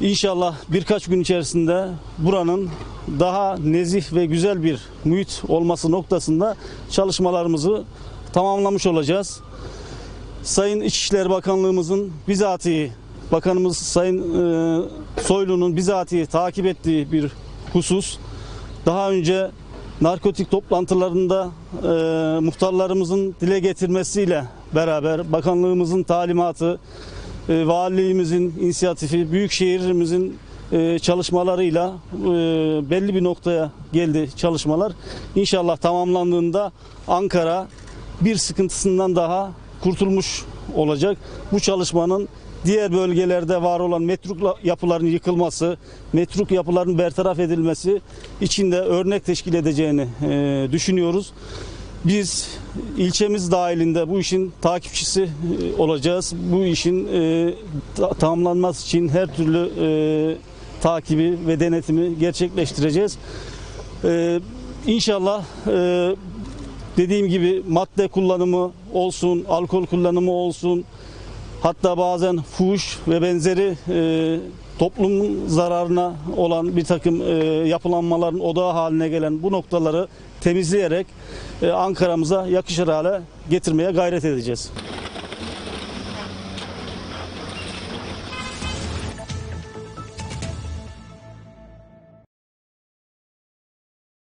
İnşallah birkaç gün içerisinde buranın daha nezih ve güzel bir muhit olması noktasında çalışmalarımızı tamamlamış olacağız. Sayın İçişleri Bakanlığımızın bizatihi, Bakanımız Sayın e, Soylu'nun bizatihi takip ettiği bir husus. Daha önce narkotik toplantılarında e, muhtarlarımızın dile getirmesiyle beraber bakanlığımızın talimatı, e, valiliğimizin inisiyatifi, büyükşehirimizin e, çalışmalarıyla e, belli bir noktaya geldi çalışmalar. İnşallah tamamlandığında Ankara bir sıkıntısından daha kurtulmuş olacak. Bu çalışmanın diğer bölgelerde var olan metruk yapıların yıkılması, metruk yapıların bertaraf edilmesi için de örnek teşkil edeceğini e, düşünüyoruz. Biz ilçemiz dahilinde bu işin takipçisi e, olacağız. Bu işin e, ta- tamamlanması için her türlü e, takibi ve denetimi gerçekleştireceğiz. E, İnşallah e, dediğim gibi madde kullanımı olsun, alkol kullanımı olsun, hatta bazen fuhuş ve benzeri e, toplum zararına olan bir takım e, yapılanmaların odağı haline gelen bu noktaları temizleyerek e, Ankara'mıza yakışır hale getirmeye gayret edeceğiz.